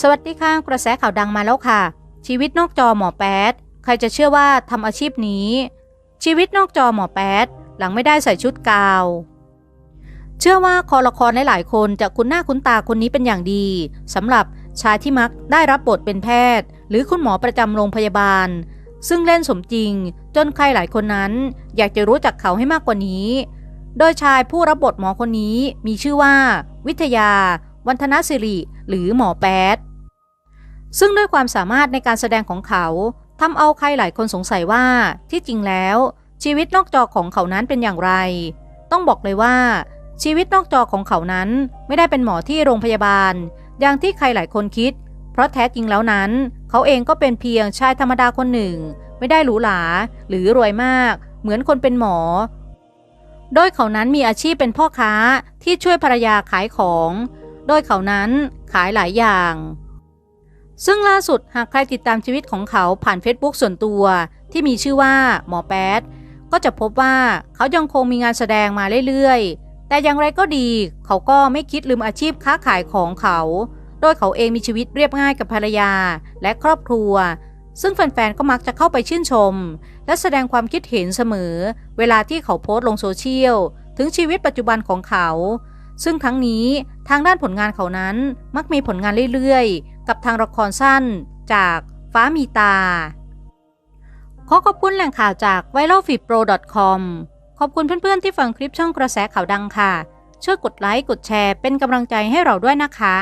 สวัสดีค่ะกระแสข่าวดังมาแล้วค่ะ ชีวิตนอกจอหมอแปดใครจะเชื่อว่าทำอาชีพนี้ ชีวิตนอกจอหมอแปดหลังไม่ได้ใส่ชุดกาว เชื่อว่าคอละครหลายๆคนจะคุ้นหน้าคุ้นตาคนนี้เป็นอย่างดีสำหรับชายที่มักได้รับบทเป็นแพทย์ หรือคุณหมอประจำโรงพยาบาล ซึ่งเล่นสมจริง จนใครหลายคนนั้น อยากจะรู้จักเขาให้มากกว่านี้ โดยชายผู้รับบทหมอคนนี้มีชื่อว่า วิทยา วันธนสิริ หรือหมอแปดซึ่งด้วยความสามารถในการแสดงของเขาทำเอาใครหลายคนสงสัยว่าที่จริงแล้ว ชีวิตนอกจอของเขานั้นเป็นอย่างไร ต้องบอกเลยว่า ชีวิตนอกจอของเขานั้นไม่ได้เป็นหมอที่โรงพยาบาล อย่างที่ใครหลายคนคิด เพราะแท้จริงแล้วนั้น เขาเองก็เป็นเพียงชายธรรมดาคนหนึ่ง ไม่ได้หรูหราหรือรวยมาก เหมือนคนเป็นหมอ โดยเขานั้นมีอาชีพเป็นพ่อค้าที่ช่วยภรรยาขายของ โดยเขานั้นขายหลายอย่าง ซึ่งล่าสุดหากใครติดตามชีวิตของเขาผ่าน Facebook ส่วนตัวที่มีชื่อว่าหมอแป๊ดก็จะพบว่าเขายังคงมีงานแสดงมาเรื่อยๆ แต่อย่างไรก็ดี เขาก็ไม่คิดลืมอาชีพค้าขายของเขา โดยเขาเองมีชีวิตเรียบง่ายกับภรรยาและครอบครัว ซึ่งแฟนๆ ก็มักจะเข้าไปชื่นชม และแสดงความคิดเห็นเสมอ เวลาที่เขาโพสต์ลงโซเชียล ถึงชีวิตปัจจุบันของเขา ซึ่งทั้งนี้ทางด้านผลงานเขานั้นมักมีผลงานเรื่อยๆ กับทางละครสั้นจากฟ้ามีตา ขอขอบคุณแหล่งข่าวจาก v i r a l f e e p r o c o m ขอบคุณเพื่อนๆที่ฟังคลิปช่องกระแสข่าวดังค่ะ ช่วยกดไลค์ กดแชร์เป็นกำลังใจให้เราด้วยนะคะ